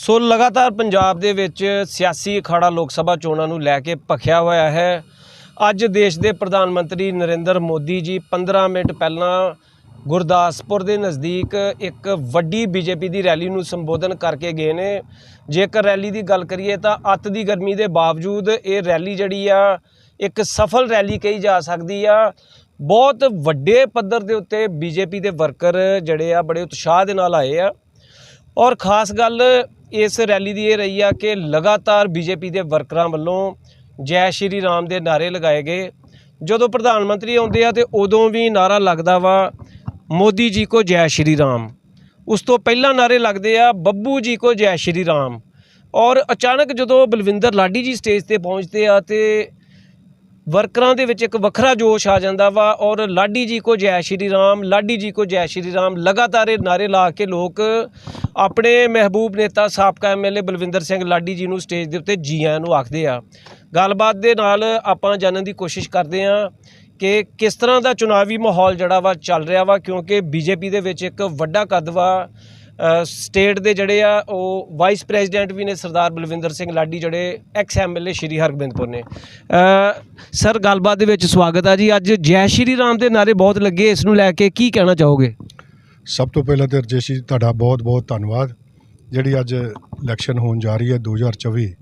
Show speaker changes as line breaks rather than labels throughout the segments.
ਸੋ ਲਗਾਤਾਰ ਪੰਜਾਬ ਦੇ ਵਿੱਚ ਸਿਆਸੀ ਅਖਾੜਾ ਲੋਕ ਸਭਾ ਚੋਣਾਂ ਨੂੰ ਲੈ ਕੇ ਭਖਿਆ ਹੋਇਆ ਹੈ। ਅੱਜ ਦੇਸ਼ ਦੇ ਪ੍ਰਧਾਨ ਮੰਤਰੀ ਨਰਿੰਦਰ ਮੋਦੀ ਜੀ 15 ਮਿੰਟ ਪਹਿਲਾਂ ਗੁਰਦਾਸਪੁਰ ਦੇ ਨਜ਼ਦੀਕ ਇੱਕ ਵੱਡੀ ਬੀਜੇਪੀ ਦੀ ਰੈਲੀ ਨੂੰ ਸੰਬੋਧਨ ਕਰਕੇ ਗਏ ਨੇ। ਜੇਕਰ ਰੈਲੀ ਦੀ ਗੱਲ ਕਰੀਏ ਤਾਂ ਅੱਤ ਦੀ ਗਰਮੀ ਦੇ ਬਾਵਜੂਦ ਇਹ ਰੈਲੀ ਜਿਹੜੀ ਆ, ਇੱਕ ਸਫਲ ਰੈਲੀ ਕਹੀ ਜਾ ਸਕਦੀ ਆ। ਬਹੁਤ ਵੱਡੇ ਪੱਧਰ ਦੇ ਉੱਤੇ ਬੀਜੇਪੀ ਦੇ ਵਰਕਰ ਜਿਹੜੇ ਆ ਬੜੇ ਉਤਸ਼ਾਹ ਦੇ ਨਾਲ ਆਏ ਆ। ਔਰ ਖਾਸ ਗੱਲ ਇਸ ਰੈਲੀ ਦੀ ਇਹ ਰਹੀ ਆ ਕਿ ਲਗਾਤਾਰ ਬੀਜੇਪੀ ਦੇ ਵਰਕਰਾਂ ਵੱਲੋਂ ਜੈ ਸ਼੍ਰੀ ਰਾਮ ਦੇ ਨਾਰੇ ਲਗਾਏ ਗਏ। ਜਦੋਂ ਪ੍ਰਧਾਨ ਮੰਤਰੀ ਆਉਂਦੇ ਆ ਤੇ ਉਦੋਂ ਵੀ ਨਾਰਾ ਲੱਗਦਾ ਵਾ, ਮੋਦੀ ਜੀ ਕੋ ਜੈ ਸ਼੍ਰੀ ਰਾਮ। ਉਸ ਤੋਂ ਪਹਿਲਾਂ ਨਾਰੇ ਲੱਗਦੇ ਆ, ਬੱਬੂ ਜੀ ਕੋ ਜੈ ਸ਼੍ਰੀ ਰਾਮ। ਔਰ ਅਚਾਨਕ ਜਦੋਂ ਬਲਵਿੰਦਰ ਲਾਡੀ ਜੀ ਸਟੇਜ ਤੇ ਪਹੁੰਚਦੇ ਆ ਤੇ ਵਰਕਰਾਂ ਦੇ ਵਿੱਚ ਇੱਕ ਵੱਖਰਾ ਜੋਸ਼ ਆ ਜਾਂਦਾ ਵਾ ਔਰ ਲਾਡੀ ਜੀ ਕੋ ਜੈ ਸ਼੍ਰੀ ਰਾਮ, ਲਾਡੀ ਜੀ ਕੋ ਜੈ ਸ਼੍ਰੀ ਰਾਮ, ਲਗਾਤਾਰ ਇਹ ਨਾਰੇ ਲਾ ਕੇ ਲੋਕ ਆਪਣੇ ਮਹਿਬੂਬ ਨੇਤਾ, ਸਾਬਕਾ ਐਮਐਲਏ ਬਲਵਿੰਦਰ ਸਿੰਘ ਲਾਡੀ ਜੀ ਨੂੰ ਸਟੇਜ ਦੇ ਉੱਤੇ ਜੀ ਆਇਆਂ ਨੂੰ ਆਖਦੇ ਆ। ਗੱਲਬਾਤ ਦੇ ਨਾਲ ਆਪਾਂ ਜਾਣਨ ਦੀ ਕੋਸ਼ਿਸ਼ ਕਰਦੇ ਆ ਕਿ ਕਿਸ ਤਰ੍ਹਾਂ ਦਾ ਚੁਣਾਵੀ ਮਾਹੌਲ ਜਿਹੜਾ ਵਾ ਚੱਲ ਰਿਹਾ ਵਾ ਕਿਉਂਕਿ ਬੀਜੇਪੀ ਦੇ ਵਿੱਚ ਇੱਕ ਵੱਡਾ ਕੱਦ ਵਾ ਸਟੇਟ ਦੇ ਜਿਹੜੇ ਆ, ਉਹ ਵਾਈਸ ਪ੍ਰੈਜ਼ੀਡੈਂਟ ਵੀ ਨੇ ਸਰਦਾਰ ਬਲਵਿੰਦਰ ਸਿੰਘ ਲਾਡੀ, ਜਿਹੜੇ ਐਕਸ ਐਮਐਲਏ ਸ਼੍ਰੀ ਹਰਗੋਬਿੰਦਪੁਰ ਨੇ। ਸਰ, ਗੱਲਬਾਤ ਦੇ ਵਿੱਚ ਸਵਾਗਤ ਆ ਜੀ। ਅੱਜ ਜੈ ਸ਼੍ਰੀ ਰਾਮ ਦੇ ਨਾਰੇ ਬਹੁਤ ਲੱਗੇ, ਇਸ ਨੂੰ ਲੈ ਕੇ ਕੀ ਕਹਿਣਾ ਚਾਹੋਗੇ?
ਸਭ ਤੋਂ ਪਹਿਲਾਂ ਤੇ ਰਜੇਸ਼ ਜੀ ਤੁਹਾਡਾ ਬਹੁਤ-ਬਹੁਤ ਧੰਨਵਾਦ। ਜਿਹੜੀ ਅੱਜ ਇਲੈਕਸ਼ਨ ਹੋਣ ਜਾ ਰਹੀ ਹੈ 2024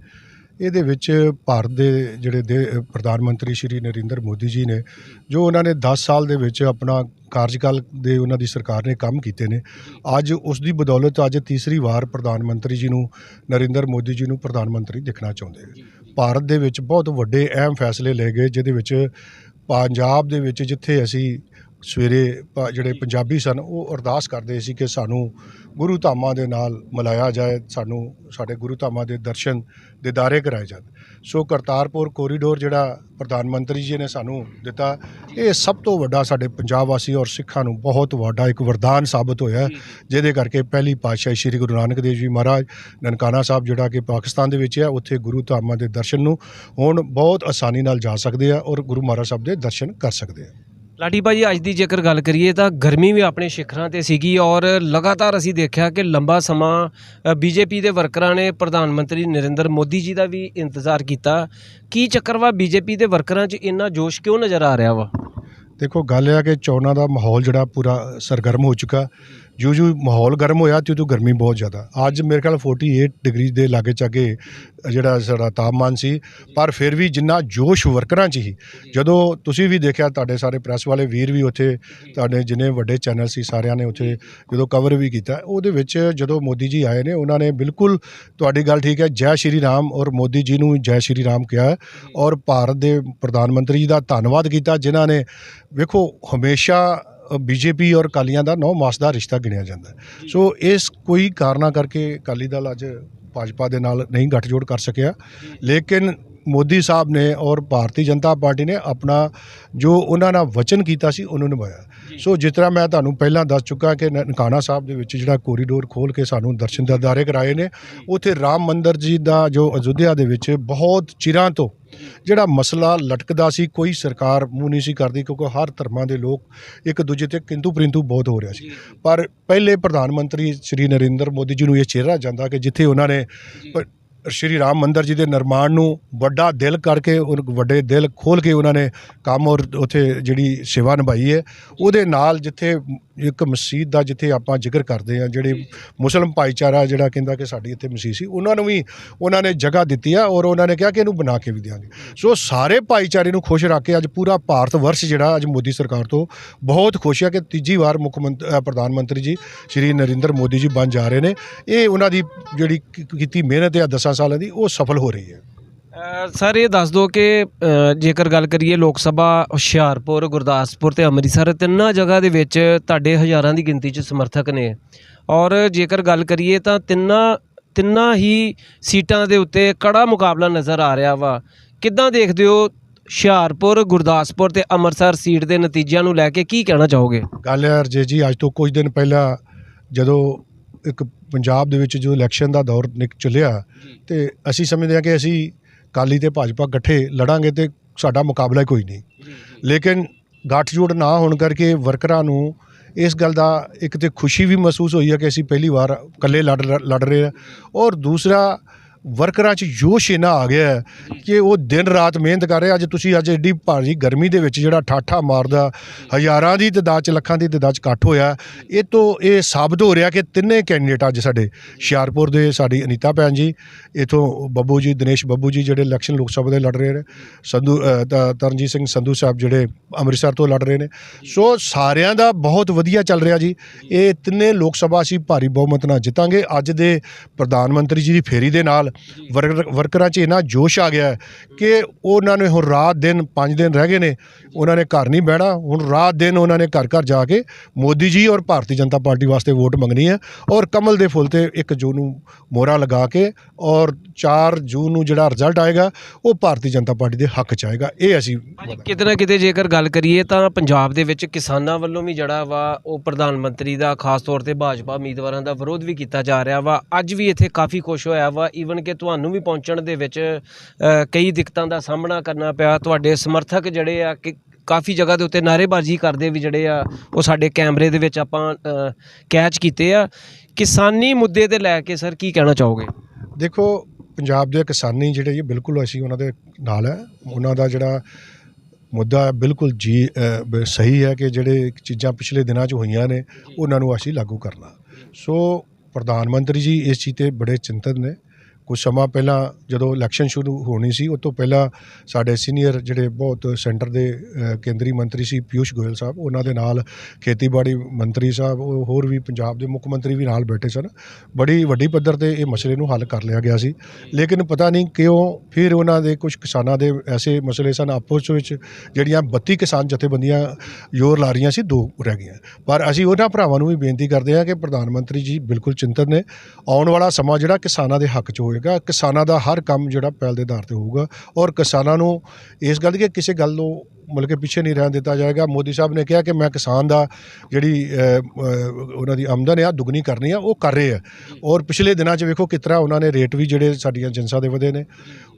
ਇਹਦੇ ਵਿੱਚ ਭਾਰਤ ਦੇ ਜਿਹੜੇ ਦੇ ਪ੍ਰਧਾਨ ਮੰਤਰੀ ਸ਼੍ਰੀ ਨਰਿੰਦਰ ਮੋਦੀ ਜੀ ਨੇ, ਜੋ ਉਹਨਾਂ ਨੇ 10 ਸਾਲ ਦੇ ਵਿੱਚ ਆਪਣਾ ਕਾਰਜਕਾਲ ਦੇ ਉਹਨਾਂ ਦੀ ਸਰਕਾਰ ਨੇ ਕੰਮ ਕੀਤੇ ਨੇ, ਅੱਜ ਉਸ ਦੀ ਬਦੌਲਤ ਅੱਜ ਤੀਸਰੀ ਵਾਰ ਪ੍ਰਧਾਨ ਮੰਤਰੀ ਜੀ ਨੂੰ ਨਰਿੰਦਰ ਮੋਦੀ ਜੀ ਨੂੰ ਪ੍ਰਧਾਨ ਮੰਤਰੀ ਦੇਖਣਾ ਚਾਹੁੰਦੇ ਭਾਰਤ ਦੇ ਵਿੱਚ ਬਹੁਤ ਵੱਡੇ ਅਹਿਮ ਫੈਸਲੇ ਲਏ ਗਏ, ਜਿਹਦੇ ਵਿੱਚ ਪੰਜਾਬ ਦੇ ਵਿੱਚ ਜਿੱਥੇ ਅਸੀਂ ਸਵੇਰੇ ਜਿਹੜੇ ਪੰਜਾਬੀ ਸਨ ਉਹ ਅਰਦਾਸ ਕਰਦੇ ਸੀ ਕਿ ਸਾਨੂੰ ਗੁਰੂ ਧਾਮਾਂ ਦੇ ਨਾਲ ਮਿਲਾਇਆ ਜਾਏ ਸਾਨੂੰ ਸਾਡੇ ਗੁਰੂ ਧਾਮਾਂ ਦੇ ਦਰਸ਼ਨ ਦਿਦਾਰੇ ਕਰਾਏ ਜਾਣ। ਸੋ ਕਰਤਾਰਪੁਰ ਕੋਰੀਡੋਰ ਜਿਹੜਾ ਪ੍ਰਧਾਨ ਮੰਤਰੀ ਜੀ ਨੇ ਸਾਨੂੰ ਦਿੱਤਾ ਇਹ ਸਭ ਤੋਂ ਵੱਡਾ ਸਾਡੇ ਪੰਜਾਬ ਵਾਸੀ ਔਰ ਸਿੱਖਾਂ ਨੂੰ ਬਹੁਤ ਵੱਡਾ ਇੱਕ ਵਰਦਾਨ ਸਾਬਤ ਹੋਇਆ ਜਿਹਦੇ ਕਰਕੇ ਪਹਿਲੀ ਪਾਤਸ਼ਾਹੀ ਸ੍ਰੀ ਗੁਰੂ ਨਾਨਕ ਦੇਵ ਜੀ ਮਹਾਰਾਜ ਨਨਕਾਣਾ ਸਾਹਿਬ ਜਿਹੜਾ ਕਿ ਪਾਕਿਸਤਾਨ ਦੇ ਵਿੱਚ ਹੈ ਉੱਥੇ ਗੁਰੂ ਧਾਮਾਂ ਦੇ ਦਰਸ਼ਨ ਨੂੰ ਹੁਣ ਬਹੁਤ ਆਸਾਨੀ ਨਾਲ ਜਾ ਸਕਦੇ ਆ ਔਰ ਗੁਰੂ ਮਹਾਰਾਜ ਸਾਹਿਬ ਦੇ ਦਰਸ਼ਨ ਕਰ ਸਕਦੇ ਆ।
ਲਾਡੀ ਭਾਜੀ ਅੱਜ ਦੀ ਜੇਕਰ ਗੱਲ ਕਰੀਏ ਤਾਂ ਗਰਮੀ ਵੀ ਆਪਣੇ ਸਿਖਰਾਂ ਤੇ ਸੀਗੀ ਔਰ ਲਗਾਤਾਰ ਅਸੀਂ ਦੇਖਿਆ ਕਿ ਲੰਬਾ ਸਮਾਂ ਬੀਜੇਪੀ ਦੇ ਵਰਕਰਾਂ ਨੇ ਪ੍ਰਧਾਨ ਮੰਤਰੀ ਨਰਿੰਦਰ ਮੋਦੀ ਜੀ ਦਾ ਵੀ ਇੰਤਜ਼ਾਰ ਕੀਤਾ। ਕੀ ਚੱਕਰ ਵਾ ਬੀਜੇਪੀ ਦੇ ਵਰਕਰਾਂ 'ਚ ਇੰਨਾ ਜੋਸ਼ ਕਿਉਂ ਨਜ਼ਰ ਆ ਰਿਹਾ ਵਾ?
ਦੇਖੋ, ਗੱਲ ਇਹ ਆ ਕਿ ਚੋਣਾਂ ਦਾ ਮਾਹੌਲ ਜਿਹੜਾ ਪੂਰਾ ਸਰਗਰਮ ਹੋ ਚੁੱਕਾ। ਜਿਉਂ ਜਿਉਂ ਮਾਹੌਲ ਗਰਮ ਹੋਇਆ ਤਿਉਂ ਤਿਉਂ ਗਰਮੀ ਬਹੁਤ ਜ਼ਿਆਦਾ। ਅੱਜ ਮੇਰੇ ਖਿਆਲ 48 ਡਿਗਰੀ ਦੇ ਲਾਗੇ ਚਾਗੇ, ਜਿਹੜਾ ਸਾਡਾ ਤਾਪਮਾਨ ਸੀ। ਪਰ ਫਿਰ ਵੀ ਜਿੰਨਾ ਜੋਸ਼ ਵਰਕਰਾਂ 'ਚ ਹੀ ਜਦੋਂ ਤੁਸੀਂ ਵੀ ਦੇਖਿਆ ਤੁਹਾਡੇ ਸਾਰੇ ਪ੍ਰੈਸ ਵਾਲੇ ਵੀਰ ਵੀ ਉੱਥੇ, ਤੁਹਾਡੇ ਜਿੰਨੇ ਵੱਡੇ ਚੈਨਲ ਸੀ ਸਾਰਿਆਂ ਨੇ ਉੱਥੇ ਜਦੋਂ ਕਵਰ ਵੀ ਕੀਤਾ, ਉਹਦੇ ਵਿੱਚ ਜਦੋਂ ਮੋਦੀ ਜੀ ਆਏ ਨੇ, ਉਹਨਾਂ ਨੇ ਬਿਲਕੁਲ ਤੁਹਾਡੀ ਗੱਲ ਠੀਕ ਹੈ, ਜੈ ਸ਼੍ਰੀ ਰਾਮ ਔਰ ਮੋਦੀ ਜੀ ਨੂੰ ਜੈ ਸ਼੍ਰੀ ਰਾਮ ਕਿਹਾ ਔਰ ਭਾਰਤ ਦੇ ਪ੍ਰਧਾਨ ਮੰਤਰੀ ਜੀ ਦਾ ਧੰਨਵਾਦ ਕੀਤਾ, ਜਿਨ੍ਹਾਂ ਨੇ, ਵੇਖੋ ਹਮੇਸ਼ਾ ਬੀਜੇਪੀ ਔਰ ਕਾਲੀਆਂ ਦਾ ਨੌ ਮਾਸ ਦਾ ਰਿਸ਼ਤਾ ਗਿਣਿਆ ਜਾਂਦਾ। ਸੋ ਇਸ ਕੋਈ ਕਾਰਨਾ ਕਰਕੇ ਅਕਾਲੀ ਦਲ ਅੱਜ ਭਾਜਪਾ ਦੇ ਨਾਲ ਨਹੀਂ ਗੱਠਜੋੜ ਕਰ ਸਕਿਆ। ਲੇਕਿਨ ਮੋਦੀ ਸਾਹਿਬ ਨੇ ਔਰ ਭਾਰਤੀ ਜਨਤਾ ਪਾਰਟੀ ਨੇ ਆਪਣਾ ਜੋ ਉਹਨਾਂ ਨਾਲ ਵਚਨ ਕੀਤਾ ਸੀ ਉਹਨੂੰ ਨਿਭਾਇਆ। ਸੋ ਜਿਸ ਤਰ੍ਹਾਂ ਮੈਂ ਤੁਹਾਨੂੰ ਪਹਿਲਾਂ ਦੱਸ ਚੁੱਕਾ ਕਿ ਨਨਕਾਣਾ ਸਾਹਿਬ ਦੇ ਵਿੱਚ ਜਿਹੜਾ ਕੋਰੀਡੋਰ ਖੋਲ ਕੇ ਸਾਨੂੰ ਦਰਸ਼ਨ ਦਿਦਾਰੇ ਕਰਾਏ ਨੇ ਉੱਥੇ ਰਾਮ ਮੰਦਿਰ ਜੀ ਦਾ ਜੋ ਅਯੁੱਧਿਆ ਦੇ ਵਿੱਚ ਬਹੁਤ ਚਿਰਾਂ ਤੋਂ ਜਿਹੜਾ ਮਸਲਾ ਲਟਕਦਾ ਸੀ ਕੋਈ ਸਰਕਾਰ ਮੂੰਹ ਨਹੀਂ ਸੀ ਕਰਦੀ ਕਿਉਂਕਿ ਹਰ ਧਰਮਾਂ ਦੇ ਲੋਕ ਇੱਕ ਦੂਜੇ ਤੇ ਕਿੰਤੂ ਪ੍ਰਿੰਤੂ ਬਹੁਤ ਹੋ ਰਿਹਾ ਸੀ। ਪਰ ਪਹਿਲੇ ਪ੍ਰਧਾਨ ਮੰਤਰੀ ਸ਼੍ਰੀ ਨਰਿੰਦਰ ਮੋਦੀ ਜੀ ਨੂੰ ਇਹ ਚਿਹਰਾ ਜਾਂਦਾ ਕਿ ਜਿੱਥੇ ਉਹਨਾਂ ਨੇ ਸ਼੍ਰੀ ਰਾਮ ਮੰਦਿਰ ਜੀ ਦੇ ਨਿਰਮਾਣ ਨੂੰ ਵੱਡਾ ਦਿਲ ਕਰਕੇ ਉਹ ਵੱਡੇ ਦਿਲ ਖੋਲ ਕੇ ਉਹਨਾਂ ਨੇ ਕੰਮ ਔਰ ਉੱਥੇ ਜਿਹੜੀ ਸੇਵਾ ਨਿਭਾਈ ਹੈ ਉਹਦੇ ਨਾਲ ਜਿੱਥੇ ਇੱਕ ਮਸਜਿਦ ਦਾ ਜਿੱਥੇ ਆਪਾਂ ਜ਼ਿਕਰ ਕਰਦੇ ਆ ਜਿਹੜੇ ਮੁਸਲਮ ਭਾਈਚਾਰਾ ਜਿਹੜਾ ਕਹਿੰਦਾ ਕਿ ਸਾਡੀ ਇੱਥੇ ਮਸਜਿਦ ਸੀ ਉਹਨਾਂ ਨੂੰ ਵੀ ਉਹਨਾਂ ਨੇ ਜਗ੍ਹਾ ਦਿੱਤੀ ਆ ਔਰ ਉਹਨਾਂ ਨੇ ਕਿਹਾ ਕਿ ਇਹਨੂੰ ਬਣਾ ਕੇ ਵੀ ਦਿਆਂਗੇ। ਸੋ ਸਾਰੇ ਭਾਈਚਾਰੇ ਨੂੰ ਖੁਸ਼ ਰੱਖ ਕੇ ਅੱਜ ਪੂਰਾ ਭਾਰਤ ਵਰਸ਼ ਜਿਹੜਾ ਅੱਜ ਮੋਦੀ ਸਰਕਾਰ ਤੋਂ ਬਹੁਤ ਖੁਸ਼ ਹੈ ਕਿ ਤੀਜੀ ਵਾਰ ਮੁੱਖ ਮੰਤਰੀ ਪ੍ਰਧਾਨ ਮੰਤਰੀ ਜੀ ਸ਼੍ਰੀ ਨਰਿੰਦਰ ਮੋਦੀ ਜੀ ਬਣ ਜਾ ਰਹੇ ਨੇ। ਇਹ ਉਹਨਾਂ ਦੀ ਜਿਹੜੀ ਕੀਤੀ ਮਿਹਨਤ ਹੈ 10 ਸਾਲਾਂ ਦੀ ਉਹ ਸਫਲ ਹੋ ਰਹੀ ਹੈ।
ਸਰ ਇਹ ਦੱਸ ਦਿਓ ਕਿ ਜੇਕਰ ਗੱਲ ਕਰੀਏ ਲੋਕ ਸਭਾ ਹੁਸ਼ਿਆਰਪੁਰ ਗੁਰਦਾਸਪੁਰ ਤੇ ਅੰਮ੍ਰਿਤਸਰ ਤਿੰਨਾਂ ਜਗ੍ਹਾ ਦੇ ਵਿੱਚ ਤੁਹਾਡੇ ਹਜ਼ਾਰਾਂ ਦੀ ਗਿਣਤੀ 'ਚ ਸਮਰਥਕ ਨੇ। ਔਰ ਜੇਕਰ ਗੱਲ ਕਰੀਏ ਤਾਂ ਤਿੰਨਾਂ ਤਿੰਨਾਂ ਹੀ ਸੀਟਾਂ ਦੇ ਉੱਤੇ ਕੜਾ ਮੁਕਾਬਲਾ ਨਜ਼ਰ ਆ ਰਿਹਾ ਵਾ। ਕਿੱਦਾਂ ਦੇਖਦੇ ਹੋ ਹੁਸ਼ਿਆਰਪੁਰ ਗੁਰਦਾਸਪੁਰ ਤੇ ਅੰਮ੍ਰਿਤਸਰ ਸੀਟ ਦੇ ਨਤੀਜਿਆਂ ਨੂੰ ਲੈ ਕੇ ਕੀ ਕਹਿਣਾ ਚਾਹੋਗੇ?
ਗੱਲ ਹੈ ਰਜੇ ਜੀ ਅੱਜ ਤੋਂ ਕੁਝ ਦਿਨ ਪਹਿਲਾਂ ਜਦੋਂ ਇੱਕ ਪੰਜਾਬ ਦੇ ਵਿੱਚ ਜੋ ਇਲੈਕਸ਼ਨ ਦਾ ਦੌਰ ਨਿਕ ਚੱਲਿਆ ਤੇ ਅਸੀਂ ਸਮਝਦੇ ਹਾਂ ਕਿ ਅਸੀਂ ਕਾਲੀ ਤੇ ਭਾਜਪਾ ਇਕੱਠੇ ਲੜਾਂਗੇ ਤੇ ਸਾਡਾ ਮੁਕਾਬਲਾ ਹੀ ਕੋਈ ਨਹੀਂ। ਲੇਕਿਨ ਗੱਠਜੋੜ ਨਾ ਹੋਣ ਕਰਕੇ ਵਰਕਰਾਂ ਨੂੰ ਇਸ ਗੱਲ ਦਾ ਇੱਕ ਤੇ ਖੁਸ਼ੀ ਵੀ ਮਹਿਸੂਸ ਹੋਈ ਹੈ ਕਿ ਅਸੀਂ ਪਹਿਲੀ ਵਾਰ ਇਕੱਲੇ ਲੜ ਲੜ ਰਹੇ ਹਾਂ ਔਰ ਦੂਸਰਾ ਵਰਕਰਾਂ 'ਚ ਜੋਸ਼ ਇੰਨਾ ਆ ਗਿਆ ਹੈ ਕਿ ਉਹ ਦਿਨ ਰਾਤ ਮਿਹਨਤ ਕਰ ਰਹੇ ਅੱਜ ਤੁਸੀਂ ਅੱਜ ਐਡੀ ਭਾਰੀ ਗਰਮੀ ਦੇ ਵਿੱਚ ਜਿਹੜਾ ਠਾਠਾ ਮਾਰਦਾ ਹਜ਼ਾਰਾਂ ਦੀ ਤਦਾਦ 'ਚ ਲੱਖਾਂ ਦੀ ਤਦਾਦ 'ਚ ਇਕੱਠ ਹੋਇਆ ਇਹ ਤੋਂ ਇਹ ਸਾਬਤ ਹੋ ਰਿਹਾ ਕਿ ਤਿੰਨੇ ਕੈਂਡੀਡੇਟ ਅੱਜ ਸਾਡੇ ਹੁਸ਼ਿਆਰਪੁਰ ਦੇ ਸਾਡੀ ਅਨੀਤਾ ਭੈਣ ਜੀ ਇਥੋਂ ਬੱਬੂ ਜੀ ਦਿਨੇਸ਼ ਬੱਬੂ ਜੀ ਜਿਹੜੇ ਇਲੈਕਸ਼ਨ ਲੋਕ ਸਭਾ ਦੇ ਲੜ ਰਹੇ ਨੇ ਸੰਧੂ ਤਰਨਜੀਤ ਸਿੰਘ ਸੰਧੂ ਸਾਹਿਬ ਜਿਹੜੇ ਅੰਮ੍ਰਿਤਸਰ ਤੋਂ ਲੜ ਰਹੇ ਨੇ। ਸੋ ਸਾਰਿਆਂ ਦਾ ਬਹੁਤ ਵਧੀਆ ਚੱਲ ਰਿਹਾ ਜੀ। ਇਹ ਤਿੰਨੇ ਲੋਕ ਸਭਾ ਅਸੀਂ ਭਾਰੀ ਬਹੁਮਤ ਨਾਲ ਜਿੱਤਾਂਗੇ। ਅੱਜ ਦੇ ਪ੍ਰਧਾਨ ਮੰਤਰੀ ਜੀ ਦੀ ਫੇਰੀ ਦੇ ਨਾਲ ਵਰਕਰ- ਵਰਕਰਾਂ 'ਚ ਇੰਨਾ ਜੋਸ਼ ਆ ਗਿਆ ਕਿ ਉਹਨਾਂ ਨੇ ਹੁਣ ਰਾਤ ਦਿਨ 5 ਦਿਨ ਰਹਿ ਗਏ ਨੇ ਉਹਨਾਂ ਨੇ ਘਰ ਨਹੀਂ ਬਹਿਣਾ ਹੁਣ ਰਾਤ ਦਿਨ ਉਹਨਾਂ ਨੇ ਘਰ ਘਰ ਜਾ ਕੇ ਮੋਦੀ ਜੀ ਔਰ ਭਾਰਤੀ ਜਨਤਾ ਪਾਰਟੀ ਵਾਸਤੇ ਵੋਟ ਮੰਗਣੀ ਹੈ ਔਰ ਕਮਲ ਦੇ ਫੁੱਲ ਤੇ 1 ਜੂਨ ਨੂੰ ਮੋਹਰਾ ਲਗਾ ਕੇ ਔਰ 4 ਜੂਨ ਨੂੰ ਜਿਹੜਾ ਰਿਜ਼ਲਟ ਆਏਗਾ ਉਹ ਭਾਰਤੀ ਜਨਤਾ ਪਾਰਟੀ ਦੇ ਹੱਕ 'ਚ ਆਏਗਾ ਇਹ ਅਸੀਂ
ਕਿਤੇ ਨਾ ਕਿਤੇ ਜੇਕਰ ਗੱਲ ਕਰੀਏ ਤਾਂ ਪੰਜਾਬ ਦੇ ਵਿੱਚ ਕਿਸਾਨਾਂ ਵੱਲੋਂ ਵੀ ਜਿਹੜਾ ਵਾ ਉਹ ਪ੍ਰਧਾਨ ਮੰਤਰੀ ਦਾ ਖਾਸ ਤੌਰ ਤੇ ਭਾਜਪਾ ਉਮੀਦਵਾਰਾਂ ਦਾ ਵਿਰੋਧ ਵੀ ਕੀਤਾ ਜਾ ਰਿਹਾ ਵਾ। ਅੱਜ ਵੀ ਇੱਥੇ ਕਾਫੀ ਖੁਸ਼ ਹੋਇਆ ਵਾ ਈਵਨ ਕਿ ਤੁਹਾਨੂੰ ਵੀ ਪਹੁੰਚਣ ਦੇ ਵਿੱਚ ਕਈ ਦਿੱਕਤਾਂ ਦਾ ਸਾਹਮਣਾ ਕਰਨਾ ਪਿਆ। ਤੁਹਾਡੇ ਸਮਰਥਕ ਜਿਹੜੇ ਆ ਕਿ ਕਾਫੀ ਜਗ੍ਹਾ ਦੇ ਉੱਤੇ ਨਾਅਰੇਬਾਜ਼ੀ ਕਰਦੇ ਵੀ ਜਿਹੜੇ ਆ ਉਹ ਸਾਡੇ ਕੈਮਰੇ ਦੇ ਵਿੱਚ ਆਪਾਂ ਕੈਚ ਕੀਤੇ ਆ। ਕਿਸਾਨੀ ਮੁੱਦੇ ਤੇ ਲੈ ਕੇ ਸਰ ਕੀ ਕਹਿਣਾ ਚਾਹੋਗੇ?
ਦੇਖੋ ਪੰਜਾਬ ਦੇ ਕਿਸਾਨੀ ਜਿਹੜੇ ਇਹ ਬਿਲਕੁਲ ਅਸੀਂ ਉਹਨਾਂ ਦੇ ਨਾਲ ਹੈ ਉਹਨਾਂ ਦਾ ਜਿਹੜਾ ਮੁੱਦਾ ਬਿਲਕੁਲ ਜੀ ਸਹੀ ਹੈ ਕਿ ਜਿਹੜੇ ਚੀਜ਼ਾਂ ਪਿਛਲੇ ਦਿਨਾਂ 'ਚ ਹੋਈਆਂ ਨੇ ਉਹਨਾਂ ਨੂੰ ਅਸੀਂ ਲਾਗੂ ਕਰਨਾ। ਸੋ ਪ੍ਰਧਾਨ ਮੰਤਰੀ ਜੀ ਇਸ ਚੀਜ਼ ਤੇ ਬੜੇ ਚਿੰਤਤ ਨੇ। ਕੁਝ ਸਮਾਂ ਪਹਿਲਾਂ ਜਦੋਂ ਇਲੈਕਸ਼ਨ ਸ਼ੁਰੂ ਹੋਣੀ ਸੀ, ਉਸ ਤੋਂ ਪਹਿਲਾਂ ਸਾਡੇ ਸੀਨੀਅਰ ਜਿਹੜੇ ਬਹੁਤ ਸੈਂਟਰ ਦੇ ਕੇਂਦਰੀ ਮੰਤਰੀ ਸੀ ਪਿਊਸ਼ ਗੋਇਲ ਸਾਹਿਬ, ਉਹਨਾਂ ਦੇ ਨਾਲ ਖੇਤੀਬਾੜੀ ਮੰਤਰੀ ਸਾਹਿਬ, ਉਹ ਹੋਰ ਵੀ ਪੰਜਾਬ ਦੇ ਮੁੱਖ ਮੰਤਰੀ ਵੀ ਨਾਲ ਬੈਠੇ ਸਨ। ਬੜੀ ਵੱਡੀ ਪੱਧਰ ਤੇ ਇਹ ਮਸਲੇ ਨੂੰ ਹੱਲ ਕਰ ਲਿਆ ਗਿਆ ਸੀ। ਲੇਕਿਨ ਪਤਾ ਨਹੀਂ ਕਿਉਂ ਫਿਰ ਉਹਨਾਂ ਦੇ ਕੁਝ ਕਿਸਾਨਾਂ ਦੇ ਐਸੇ ਮਸਲੇ ਸਨ, ਆਪਸ ਵਿੱਚ ਜਿਹੜੀਆਂ 32 ਕਿਸਾਨ ਜਥੇਬੰਦੀਆਂ ਜ਼ੋਰ ਲਾ ਰਹੀਆਂ ਸੀ, ਦੋ ਰਹਿ ਗਈਆਂ। ਪਰ ਅਸੀਂ ਉਹਨਾਂ ਭਰਾਵਾਂ ਨੂੰ ਵੀ ਬੇਨਤੀ ਕਰਦੇ ਹਾਂ ਕਿ ਪ੍ਰਧਾਨ ਮੰਤਰੀ ਜੀ ਬਿਲਕੁਲ ਚਿੰਤਨ ਨੇ। ਆਉਣ ਵਾਲਾ ਸਮਾਂ ਜਿਹੜਾ ਕਿਸਾਨਾਂ ਦੇ ਹੱਕ 'ਚ ਹੋਏਗਾ, ਕਿਸਾਨਾਂ ਦਾ ਹਰ ਕੰਮ ਜਿਹੜਾ ਪਹਿਲ ਦੇ ਆਧਾਰ ਤੇ ਹੋਊਗਾ ਔਰ ਕਿਸਾਨਾਂ ਨੂੰ ਇਸ ਗੱਲ ਦੀ ਕਿ ਕਿਸੇ ਗੱਲ ਨੂੰ ਮਤਲਬ ਕਿ ਪਿੱਛੇ ਨਹੀਂ ਰਹਿਣ ਦਿੱਤਾ ਜਾਏਗਾ। ਮੋਦੀ ਸਾਹਿਬ ਨੇ ਕਿਹਾ ਕਿ ਮੈਂ ਕਿਸਾਨ ਦਾ ਜਿਹੜੀ ਉਹਨਾਂ ਦੀ ਆਮਦਨ ਆ, ਦੁੱਗਣੀ ਕਰਨੀ ਆ, ਉਹ ਕਰ ਰਹੇ ਆ। ਔਰ ਪਿਛਲੇ ਦਿਨਾਂ 'ਚ ਵੇਖੋ ਕਿਸ ਤਰ੍ਹਾਂ ਉਹਨਾਂ ਨੇ ਰੇਟ ਵੀ ਜਿਹੜੇ ਸਾਡੀਆਂ ਜਿੰਸਾਂ ਦੇ ਵਧੇ ਨੇ,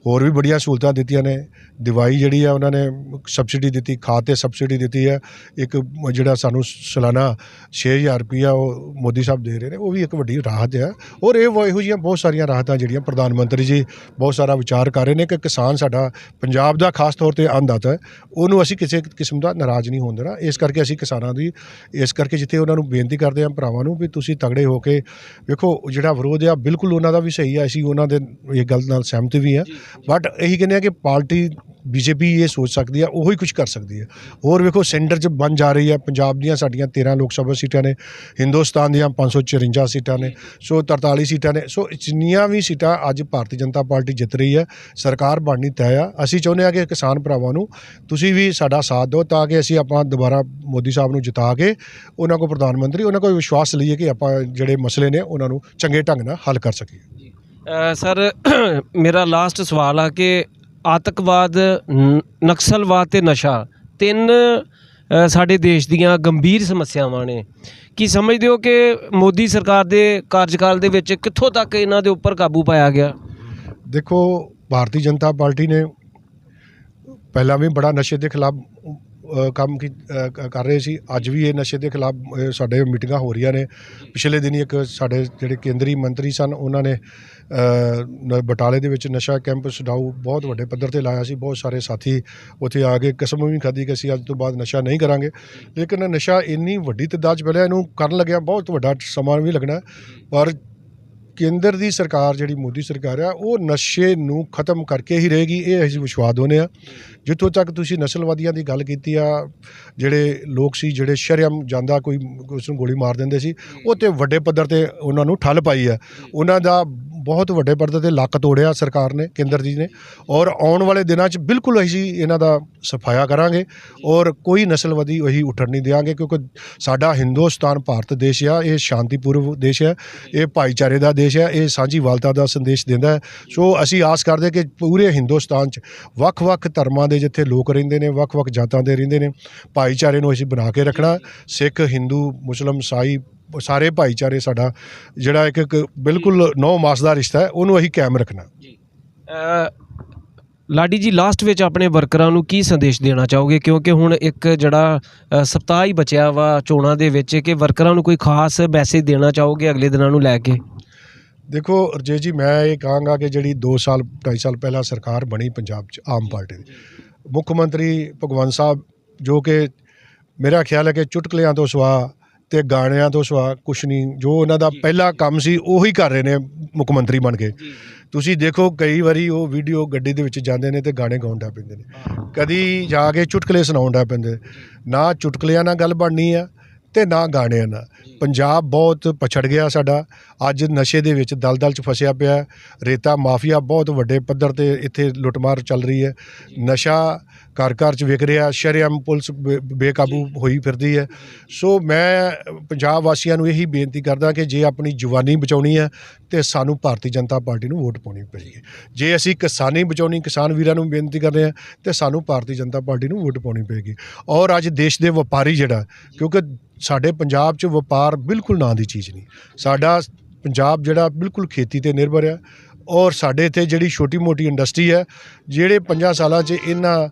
ਹੋਰ ਵੀ ਬੜੀਆਂ ਸਹੂਲਤਾਂ ਦਿੱਤੀਆਂ ਨੇ। ਦਿਵਾਈ ਜਿਹੜੀ ਆ, ਉਹਨਾਂ ਨੇ ਸਬਸਿਡੀ ਦਿੱਤੀ, ਖਾਦ ਤੇ ਸਬਸਿਡੀ ਦਿੱਤੀ ਹੈ ਇੱਕ ਜਿਹੜਾ ਸਾਨੂੰ ਸਾਲਾਨਾ 6000 ਰੁਪਈਆ ਉਹ ਮੋਦੀ ਸਾਹਿਬ ਦੇ ਰਹੇ ਨੇ, ਉਹ ਵੀ ਇੱਕ ਵੱਡੀ ਰਾਹਤ ਹੈ ਔਰ ਇਹ ਇਹੋ ਜਿਹੀਆਂ ਬਹੁਤ ਸਾਰੀਆਂ ਰਾਹਤਾਂ ਜਿਹੜੀਆਂ ਪ੍ਰਧਾਨ ਮੰਤਰੀ ਜੀ ਬਹੁਤ ਸਾਰਾ ਵਿਚਾਰ ਕਰ ਰਹੇ ਨੇ ਕਿ ਕਿਸਾਨ ਸਾਡਾ ਪੰਜਾਬ ਦਾ ਖਾਸ ਤੌਰ ਤੇ ਅੰਨਦਾਤਾ ਹੈ ਉਹਨੂੰ ਅਸੀਂ ਕਿਸੇ ਕਿਸਮ ਦਾ ਨਾਰਾਜ਼ ਨਹੀਂ ਹੋਣ ਦੇਣਾ। ਇਸ ਕਰਕੇ ਅਸੀਂ ਕਿਸਾਨਾਂ ਦੀ, ਇਸ ਕਰਕੇ ਜਿੱਥੇ ਉਹਨਾਂ ਨੂੰ ਬੇਨਤੀ ਕਰਦੇ ਹਾਂ ਭਰਾਵਾਂ ਨੂੰ ਵੀ ਤੁਸੀਂ ਤਗੜੇ ਹੋ ਕੇ ਵੇਖੋ, ਜਿਹੜਾ ਵਿਰੋਧ ਆ, ਬਿਲਕੁਲ ਉਹਨਾਂ ਦਾ ਵੀ ਸਹੀ ਆ, ਅਸੀਂ ਉਹਨਾਂ ਦੇ ਇਹ ਗੱਲ ਨਾਲ ਸਹਿਮਤ ਵੀ ਆ ਬਟ ਇਹੀ ਕਹਿੰਦੇ ਆ ਕਿ ਪਾਰਟੀ ਬੀਜੇਪੀ ਇਹ ਸੋਚ ਸਕਦੀ ਆ, ਉਹੀ ਕੁਝ ਕਰ ਸਕਦੀ ਹੈ ਹੋਰ ਵੇਖੋ, ਸੈਂਟਰ 'ਚ ਬਣ ਜਾ ਰਹੀ ਹੈ ਪੰਜਾਬ ਦੀਆਂ ਸਾਡੀਆਂ 13 ਲੋਕ ਸਭਾ ਸੀਟਾਂ ਨੇ, ਹਿੰਦੁਸਤਾਨ ਦੀਆਂ 554 ਸੀਟਾਂ ਨੇ, ਸੋ 43 ਸੀਟਾਂ ਨੇ, ਸੋ ਜਿੰਨੀਆਂ ਵੀ ਸੀਟਾਂ ਅੱਜ ਭਾਰਤੀ ਜਨਤਾ ਪਾਰਟੀ ਜਿੱਤ ਰਹੀ ਹੈ ਸਰਕਾਰ ਬਣਨੀ ਤੈਅ ਆ। ਅਸੀਂ ਚਾਹੁੰਦੇ ਆ ਕਿ ਕਿਸਾਨ ਭਰਾਵਾਂ ਨੂੰ ਤੁਸੀਂ ਵੀ ਸਾਡਾ ਸਾਥ ਦਿਓ ਤਾਂ ਕਿ ਅਸੀਂ ਆਪਾਂ ਦੁਬਾਰਾ ਮੋਦੀ ਸਾਹਿਬ ਨੂੰ ਜਿਤਾ ਕੇ ਉਹਨਾਂ ਕੋਲ ਪ੍ਰਧਾਨ ਮੰਤਰੀ ਉਹਨਾਂ ਕੋਲ ਵਿਸ਼ਵਾਸ ਲਈਏ ਕਿ ਆਪਾਂ ਜਿਹੜੇ ਮਸਲੇ ਨੇ ਉਹਨਾਂ ਨੂੰ ਚੰਗੇ ਢੰਗ ਨਾਲ ਹੱਲ ਕਰ ਸਕੀਏ।
ਸਰ ਮੇਰਾ ਲਾਸਟ ਸਵਾਲ ਆ ਕਿ ਆਤੰਕਵਾਦ ਨਕਸਲਵਾਦ ਤੇ ਨਸ਼ਾ ਤਿੰਨ ਸਾਡੇ ਦੇਸ਼ ਦੀਆਂ ਗੰਭੀਰ ਸਮੱਸਿਆਵਾਂ ਨੇ। ਕੀ ਸਮਝਦੇ ਹੋ ਕਿ ਮੋਦੀ ਸਰਕਾਰ ਦੇ ਕਾਰਜਕਾਲ ਦੇ ਵਿੱਚ ਕਿੱਥੋਂ ਤੱਕ ਇਹਨਾਂ ਦੇ ਉੱਪਰ ਕਾਬੂ ਪਾਇਆ ਗਿਆ?
ਦੇਖੋ ਭਾਰਤੀ ਜਨਤਾ ਪਾਰਟੀ ਨੇ ਪਹਿਲਾਂ ਵੀ ਬੜਾ ਨਸ਼ੇ ਦੇ ਖਿਲਾਫ ਕੰਮ ਕੀ ਕਰ ਰਹੇ ਸੀ। ਅੱਜ ਵੀ ਇਹ ਨਸ਼ੇ ਦੇ ਖਿਲਾਫ ਸਾਡੇ ਮੀਟਿੰਗਾਂ ਹੋ ਰਹੀਆਂ ਨੇ। ਪਿਛਲੇ ਦਿਨੀ ਇੱਕ ਸਾਡੇ ਜਿਹੜੇ ਕੇਂਦਰੀ ਮੰਤਰੀ ਸਨ, ਉਹਨਾਂ ਨੇ ਬਟਾਲੇ ਦੇ ਵਿੱਚ ਨਸ਼ਾ ਕੈਂਪ ਛਡਾਊ ਬਹੁਤ ਵੱਡੇ ਪੱਧਰ ਤੇ ਲਾਇਆ ਸੀ। ਬਹੁਤ ਸਾਰੇ ਸਾਥੀ ਉੱਥੇ ਆ ਕੇ ਕਸਮ ਵੀ ਖਾਧੀ ਕਿ ਅਸੀਂ ਅੱਜ ਤੋਂ ਬਾਅਦ ਨਸ਼ਾ ਨਹੀਂ ਕਰਾਂਗੇ। ਲੇਕਿਨ ਨਸ਼ਾ ਇੰਨੀ ਵੱਡੀ ਤਦਾਦ 'ਚ ਪਹਿਲਾਂ ਇਹਨੂੰ ਕਰਨ ਲੱਗਿਆ ਬਹੁਤ ਵੱਡਾ ਸਮਾਂ ਵੀ ਲੱਗਣਾ। ਪਰ ਕੇਂਦਰ ਦੀ ਸਰਕਾਰ ਜਿਹੜੀ ਮੋਦੀ ਸਰਕਾਰ ਆ, ਉਹ ਨਸ਼ੇ ਨੂੰ ਖਤਮ ਕਰਕੇ ਹੀ ਰਹੇਗੀ, ਇਹ ਅਸੀਂ ਵਿਸ਼ਵਾਸ ਦਿੰਦੇ ਆ। ਜਿੱਥੋਂ ਤੱਕ ਤੁਸੀਂ ਨਸਲਵਾਦੀਆਂ ਦੀ ਗੱਲ ਕੀਤੀ ਆ, ਜਿਹੜੇ ਲੋਕ ਸੀ, ਜਿਹੜੇ ਸ਼ਰਮ ਜਾਂਦਾ ਕੋਈ ਉਸ ਨੂੰ ਗੋਲੀ ਮਾਰ ਦਿੰਦੇ ਸੀ, ਉਹ ਤੇ ਵੱਡੇ ਪੱਧਰ ਤੇ ਉਹਨਾਂ ਨੂੰ ਠੱਲ ਪਾਈ ਆ। ਉਹਨਾਂ ਦਾ ਬਹੁਤ ਵੱਡੇ ਪੱਧਰ ਤੇ ਲੱਕ ਤੋੜਿਆ ਸਰਕਾਰ ਨੇ, ਕੇਂਦਰ ਜੀ ਨੇ। ਔਰ ਆਉਣ ਵਾਲੇ ਦਿਨਾਂ 'ਚ ਬਿਲਕੁਲ ਅਸੀਂ ਇਹਨਾਂ ਦਾ ਸਫਾਇਆ ਕਰਾਂਗੇ ਔਰ ਕੋਈ ਨਸਲਵਾਦੀ ਉਹੀ ਉੱਠਣ ਨਹੀਂ ਦੇਵਾਂਗੇ ਕਿਉਂਕਿ ਸਾਡਾ ਹਿੰਦੁਸਤਾਨ ਭਾਰਤ ਦੇਸ਼ ਆ, ਇਹ ਸ਼ਾਂਤੀਪੂਰਵ ਦੇਸ਼ ਹੈ, ਇਹ ਭਾਈਚਾਰੇ ਦਾ ਦੇਸ਼ ਹੈ, ਇਹ ਸਾਂਝੀਵਾਲਤਾ ਦਾ ਸੰਦੇਸ਼ ਦਿੰਦਾ ਹੈ। ਸੋ ਅਸੀਂ ਆਸ ਕਰਦੇ ਕਿ ਪੂਰੇ ਹਿੰਦੁਸਤਾਨ 'ਚ ਵੱਖ-ਵੱਖ ਧਰਮਾਂ ਦੇ ਜਿੱਥੇ ਲੋਕ ਰਹਿੰਦੇ ਨੇ, ਵੱਖ-ਵੱਖ ਜਾਤਾਂ ਦੇ ਰਹਿੰਦੇ ਨੇ, ਭਾਈਚਾਰੇ ਨੂੰ ਅਸੀਂ ਬਣਾ ਕੇ ਰੱਖਣਾ ਸਿੱਖ, ਹਿੰਦੂ, ਮੁਸਲਮ, ਸਾਈ ਸਾਰੇ ਭਾਈਚਾਰੇ ਸਾਡਾ ਜਿਹੜਾ ਇੱਕ ਇੱਕ ਬਿਲਕੁਲ ਨੌ ਮਾਸ ਦਾ ਰਿਸ਼ਤਾ ਹੈ ਉਹਨੂੰ ਅਸੀਂ ਕਾਇਮ ਰੱਖਣਾ।
ਲਾਡੀ ਜੀ ਲਾਸਟ ਵਿੱਚ ਆਪਣੇ ਵਰਕਰਾਂ ਨੂੰ ਕੀ ਸੰਦੇਸ਼ ਦੇਣਾ ਚਾਹੋਗੇ? ਕਿਉਂਕਿ ਹੁਣ ਇੱਕ ਜਿਹੜਾ ਸਪਤਾਹ ਹੀ ਬਚਿਆ ਵਾ ਚੋਣਾਂ ਦੇ ਵਿੱਚ ਕਿ ਵਰਕਰਾਂ ਨੂੰ ਕੋਈ ਖਾਸ ਮੈਸੇਜ ਦੇਣਾ ਚਾਹੋਗੇ ਅਗਲੇ ਦਿਨਾਂ ਨੂੰ ਲੈ ਕੇ?
ਦੇਖੋ ਰਜੇ ਜੀ ਮੈਂ ਇਹ ਕਹਾਂਗਾ ਕਿ ਜਿਹੜੀ 2 ਸਾਲ 2.5 ਸਾਲ ਪਹਿਲਾਂ ਸਰਕਾਰ ਬਣੀ ਪੰਜਾਬ 'ਚ ਆਮ ਪਾਰਟੀ ਦੀ। ਮੁੱਖ ਮੰਤਰੀ ਭਗਵੰਤ ਸਾਹਿਬ ਜੋ ਕਿ ਮੇਰਾ ਖਿਆਲ ਹੈ ਕਿ ਚੁਟਕਲਿਆਂ ਤੋਂ ਸਿਵਾ ਤੇ ਗਾਣਿਆਂ ਤੋਂ ਸਿਵਾ ਕੁਛ ਨਹੀਂ ਜੋ ਉਹਨਾਂ ਦਾ ਪਹਿਲਾ ਕੰਮ ਸੀ ਉਹੀ ਕਰ ਰਹੇ ਨੇ ਮੁੱਖ ਮੰਤਰੀ ਬਣ ਕੇ। ਤੁਸੀਂ ਦੇਖੋ ਕਈ ਵਾਰੀ ਉਹ ਵੀਡੀਓ ਗੱਡੀ ਦੇ ਵਿੱਚ ਜਾਂਦੇ ਨੇ ਤੇ ਗਾਣੇ ਗਾਉਣ ਲੱਗ ਪੈਂਦੇ ਨੇ। ਕਦੀ ਜਾ ਕੇ ਚੁਟਕਲੇ ਸੁਣਾਉਣ ਲੱਗ ਪੈਂਦੇ ਨਾ ਚੁਟਕਲਿਆਂ ਨਾਲ ਗੱਲ ਬਣਨੀ ਆ ਤੇ ਨਾ ਗਾਣਿਆਂ ਨਾਲ। ਪੰਜਾਬ ਬਹੁਤ ਪਛੜ ਗਿਆ ਸਾਡਾ। ਅੱਜ ਨਸ਼ੇ ਦੇ ਵਿੱਚ ਦਲਦਲ 'ਚ ਫਸਿਆ ਪਿਆ। ਰੇਤਾ ਮਾਫੀਆ ਬਹੁਤ ਵੱਡੇ ਪੱਧਰ ਤੇ ਇੱਥੇ ਲੁੱਟਮਾਰ ਚੱਲ ਰਹੀ ਹੈ। ਨਸ਼ਾ ਘਰ ਘਰ 'ਚ ਵਿਕ ਰਿਹਾ। ਸ਼ਰੇਆਮ ਪੁਲਿਸ ਬੇਕਾਬੂ ਹੋਈ ਫਿਰਦੀ ਹੈ। ਸੋ ਮੈਂ ਪੰਜਾਬ ਵਾਸੀਆਂ ਨੂੰ ਇਹੀ ਬੇਨਤੀ ਕਰਦਾ ਕਿ ਜੇ ਆਪਣੀ ਜਵਾਨੀ ਬਚਾਉਣੀ ਹੈ ਤੇ ਸਾਨੂੰ ਭਾਰਤੀ ਜਨਤਾ ਪਾਰਟੀ ਨੂੰ ਵੋਟ ਪਾਉਣੀ ਪਏਗੀ ਜੇ ਅਸੀਂ ਕਿਸਾਨੀ ਬਚਾਉਣੀ ਕਿਸਾਨ ਵੀਰਾਂ ਨੂੰ ਬੇਨਤੀ ਕਰਦੇ ਹਾਂ ਤੇ ਸਾਨੂੰ ਭਾਰਤੀ ਜਨਤਾ ਪਾਰਟੀ ਨੂੰ ਵੋਟ ਪਾਉਣੀ ਪਏਗੀ। ਔਰ ਅੱਜ ਦੇਸ਼ ਦੇ ਵਪਾਰੀ ਜਿਹੜਾ ਕਿਉਂਕਿ ਸਾਡੇ ਪੰਜਾਬ 'ਚ ਵਪਾਰ ਬਿਲਕੁਲ ਨਾਂ ਦੀ ਚੀਜ਼ ਨਹੀਂ। ਸਾਡਾ ਪੰਜਾਬ ਜਿਹੜਾ ਬਿਲਕੁਲ ਖੇਤੀ ਤੇ ਨਿਰਭਰ ਹੈ ਔਰ ਸਾਡੇ ਇੱਥੇ ਜਿਹੜੀ ਛੋਟੀ ਮੋਟੀ ਇੰਡਸਟਰੀ ਹੈ, ਜਿਹੜੇ 5 ਸਾਲਾਂ 'ਚ ਇਹਨਾਂ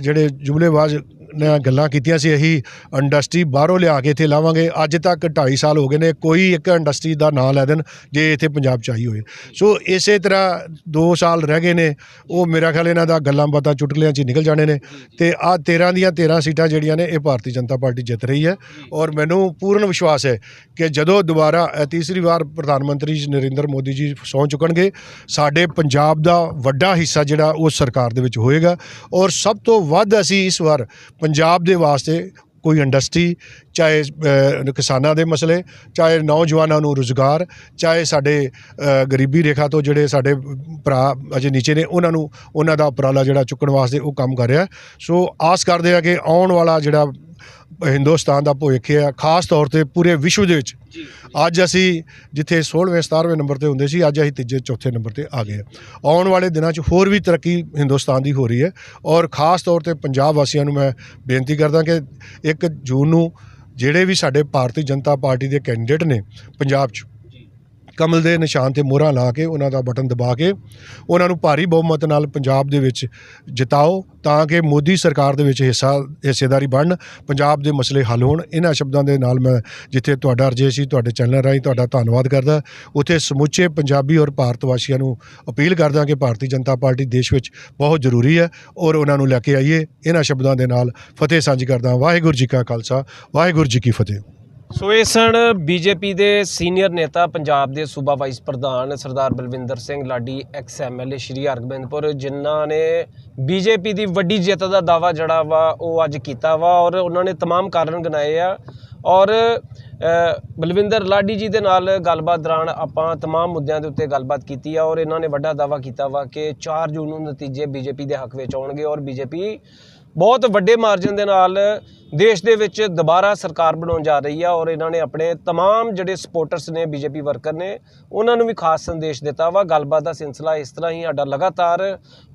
ਜਿਹੜੇ ਜੁਮਲੇਬਾਜ਼ ਨੇ ਗੱਲਾਂ ਕੀਤੀਆਂ ਸੀ ਅਸੀਂ ਇੰਡਸਟਰੀ ਬਾਹਰੋਂ ਲਿਆ ਕੇ ਇੱਥੇ ਲਾਵਾਂਗੇ। ਅੱਜ ਤੱਕ 2.5 ਸਾਲ ਹੋ ਗਏ ਨੇ, ਕੋਈ ਇੱਕ ਇੰਡਸਟਰੀ ਦਾ ਨਾਂ ਲੈ ਦੇਣ ਜੇ ਇੱਥੇ ਪੰਜਾਬ 'ਚ ਆਈ ਹੋਏ ਸੋ ਇਸੇ ਤਰ੍ਹਾਂ 2 ਸਾਲ ਰਹਿ ਗਏ ਨੇ, ਉਹ ਮੇਰਾ ਖਿਆਲ ਇਹਨਾਂ ਦਾ ਗੱਲਾਂ ਬਾਤਾਂ ਚੁਟਕਲਿਆਂ 'ਚ ਨਿਕਲ ਜਾਣੇ ਨੇ। ਤੇ ਆ 13 ਦੀਆਂ 13 ਸੀਟਾਂ ਜਿਹੜੀਆਂ ਨੇ, ਇਹ ਭਾਰਤੀ ਜਨਤਾ ਪਾਰਟੀ ਜਿੱਤ ਰਹੀ ਹੈ। ਔਰ ਮੈਨੂੰ ਪੂਰਨ ਵਿਸ਼ਵਾਸ ਹੈ ਕਿ ਜਦੋਂ ਦੁਬਾਰਾ ਤੀਸਰੀ ਵਾਰ ਪ੍ਰਧਾਨ ਮੰਤਰੀ ਨਰਿੰਦਰ ਮੋਦੀ ਜੀ ਸਹੁੰ ਚੁੱਕਣਗੇ, ਸਾਡੇ ਪੰਜਾਬ ਦਾ ਵੱਡਾ ਹਿੱਸਾ ਜਿਹੜਾ ਉਹ ਸਰਕਾਰ ਦੇ ਵਿੱਚ ਹੋਏਗਾ। ਔਰ ਸਭ ਤੋਂ ਵੱਧ ਅਸੀਂ ਇਸ ਵਾਰ ਪੰਜਾਬ ਦੇ ਵਾਸਤੇ ਕੋਈ ਇੰਡਸਟਰੀ, ਚਾਹੇ ਕਿਸਾਨਾਂ ਦੇ ਮਸਲੇ, ਚਾਹੇ ਨੌਜਵਾਨਾਂ ਨੂੰ ਰੁਜ਼ਗਾਰ, ਚਾਹੇ ਸਾਡੇ ਗਰੀਬੀ ਰੇਖਾ ਤੋਂ ਜਿਹੜੇ ਸਾਡੇ ਭਰਾ ਅਜੇ ਨੀਚੇ ਨੇ, ਉਹਨਾਂ ਨੂੰ, ਉਹਨਾਂ ਦਾ ਉਪਰਾਲਾ ਜਿਹੜਾ ਚੁੱਕਣ ਵਾਸਤੇ ਉਹ ਕੰਮ ਕਰ ਰਿਹਾ। ਸੋ ਆਸ ਕਰਦੇ ਆ ਕਿ ਆਉਣ ਵਾਲਾ ਜਿਹੜਾ ਹਿੰਦੁਸਤਾਨ ਦਾ ਭਵਿੱਖ ਹੈ ਖਾਸ ਤੌਰ ਤੇ ਪੂਰੇ ਵਿਸ਼ਵ ਦੇ ਵਿੱਚ। ਅੱਜ ਅਸੀਂ ਜਿੱਥੇ 16ਵੇਂ 17ਵੇਂ ਨੰਬਰ ਤੇ ਹੁੰਦੇ ਸੀ ਅੱਜ ਅਸੀਂ ਤੀਜੇ ਚੌਥੇ ਨੰਬਰ ਤੇ ਆ ਗਏ। ਆਉਣ ਵਾਲੇ ਦਿਨਾਂ 'ਚ ਹੋਰ ਵੀ ਤਰੱਕੀ ਹਿੰਦੁਸਤਾਨ ਦੀ ਹੋ ਰਹੀ ਹੈ। ਔਰ ਖਾਸ ਤੌਰ ਤੇ ਪੰਜਾਬ ਵਾਸੀਆਂ ਨੂੰ ਮੈਂ ਬੇਨਤੀ ਕਰਦਾ ਕਿ 1 ਜੂਨ ਨੂੰ ਜਿਹੜੇ ਵੀ ਸਾਡੇ ਭਾਰਤੀ ਜਨਤਾ ਪਾਰਟੀ ਦੇ ਕੈਂਡੀਡੇਟ ਨੇ ਪੰਜਾਬ 'ਚ ਕਮਲ ਦੇ ਨਿਸ਼ਾਨ ਤੇ ਮੋਹਰਾਂ ਲਾ ਕੇ ਉਹਨਾਂ ਦਾ ਬਟਨ ਦਬਾ ਕੇ ਉਹਨਾਂ ਨੂੰ ਭਾਰੀ ਬਹੁਮਤ ਨਾਲ ਪੰਜਾਬ ਦੇ ਵਿੱਚ ਜਿਤਾਓ ਤਾਂ ਕਿ ਮੋਦੀ ਸਰਕਾਰ ਦੇ ਵਿੱਚ ਹਿੱਸਾ, ਹਿੱਸੇਦਾਰੀ ਬਣਨ। ਪੰਜਾਬ ਦੇ ਮਸਲੇ ਹੱਲ ਹੋਣ। ਇਹਨਾਂ ਸ਼ਬਦਾਂ ਦੇ ਨਾਲ ਮੈਂ ਜਿੱਥੇ ਤੁਹਾਡਾ ਅਰਜੇ ਸੀ, ਤੁਹਾਡੇ ਚੈਨਲ ਰਾਹੀਂ ਤੁਹਾਡਾ ਧੰਨਵਾਦ ਕਰਦਾ। ਉੱਥੇ ਸਮੁੱਚੇ ਪੰਜਾਬੀ ਔਰ ਭਾਰਤ ਵਾਸੀਆਂ ਨੂੰ ਅਪੀਲ ਕਰਦਾ ਕਿ ਭਾਰਤੀ ਜਨਤਾ ਪਾਰਟੀ ਦੇਸ਼ ਵਿੱਚ ਬਹੁਤ ਜ਼ਰੂਰੀ ਹੈ ਔਰ ਉਹਨਾਂ ਨੂੰ ਲੈ ਕੇ ਆਈਏ। ਇਹਨਾਂ ਸ਼ਬਦਾਂ ਦੇ ਨਾਲ ਫਤਿਹ ਸਾਂਝੀ ਕਰਦਾ ਵਾਹਿਗੁਰੂ ਜੀ ਕਾ ਖਾਲਸਾ, ਵਾਹਿਗੁਰੂ ਜੀ ਕੀ ਫਤਿਹ।
ਸੋ ਇਹ ਸਨ ਬੀਜੇਪੀ ਦੇ ਸੀਨੀਅਰ ਨੇਤਾ ਪੰਜਾਬ ਦੇ ਸੂਬਾ ਵਾਈਸ ਪ੍ਰਧਾਨ ਸਰਦਾਰ ਬਲਵਿੰਦਰ ਸਿੰਘ ਲਾਡੀ ਐਕਸ ਐਮਐਲਏ ਸ਼੍ਰੀ ਹਰਗੋਬਿੰਦਪੁਰ ਜਿਨ੍ਹਾਂ ਨੇ ਬੀਜੇਪੀ ਦੀ ਵੱਡੀ ਜਿੱਤ ਦਾ ਦਾਵਾ ਜਿਹੜਾ ਵਾ ਉਹ ਅੱਜ ਕੀਤਾ ਵਾ ਔਰ ਉਹਨਾਂ ਨੇ तमाम ਕਾਰਨ ਗਿਣਾਏ ਆ ਔਰ ਅ, ਬਲਵਿੰਦਰ ਲਾਡੀ ਜੀ ਦੇ ਨਾਲ ਗੱਲਬਾਤ ਦੌਰਾਨ ਆਪਾਂ तमाम ਮੁੱਦਿਆਂ ਦੇ ਉੱਤੇ ਗੱਲਬਾਤ ਕੀਤੀ ਆ ਔਰ ਇਹਨਾਂ ਨੇ ਵੱਡਾ ਦਾਵਾ ਕੀਤਾ ਵਾ ਕਿ 4 ਜੂਨ ਨੂੰ ਨਤੀਜੇ ਬੀਜੇਪੀ ਦੇ ਹੱਕ ਵਿੱਚ ਆਉਣਗੇ ਔਰ ਬੀਜੇਪੀ ਬਹੁਤ ਵੱਡੇ ਮਾਰਜਨ ਦੇ ਨਾਲ ਦੇਸ਼ ਦੇ ਵਿੱਚ ਦੁਬਾਰਾ ਸਰਕਾਰ ਬਣਾਉਣ ਜਾ ਰਹੀ ਆ ਔਰ ਇਹਨਾਂ ਨੇ ਆਪਣੇ तमाम ਜਿਹੜੇ ਸਪੋਰਟਰਸ ਨੇ ਬੀਜੇਪੀ ਵਰਕਰ ਨੇ ਉਹਨਾਂ ਨੂੰ ਵੀ ਖਾਸ ਸੰਦੇਸ਼ ਦਿੱਤਾ ਵਾ ਗੱਲਬਾਤ ਦਾ ਸਿਲਸਿਲਾ ਇਸ ਤਰ੍ਹਾਂ ਹੀ ਸਾਡਾ ਲਗਾਤਾਰ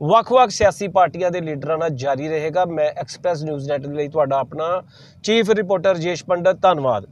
ਵੱਖ-ਵੱਖ ਸਿਆਸੀ ਪਾਰਟੀਆਂ ਦੇ ਲੀਡਰਾਂ ਨਾਲ ਜਾਰੀ ਰਹੇਗਾ ਮੈਂ ਐਕਸਪ੍ਰੈਸ ਨਿਊਜ਼ ਨੈਟ ਦੇ ਲਈ ਤੁਹਾਡਾ ਆਪਣਾ ਚੀਫ ਰਿਪੋਰਟਰ ਜੇਸ਼ ਪੰਡਤ ਧੰਨਵਾਦ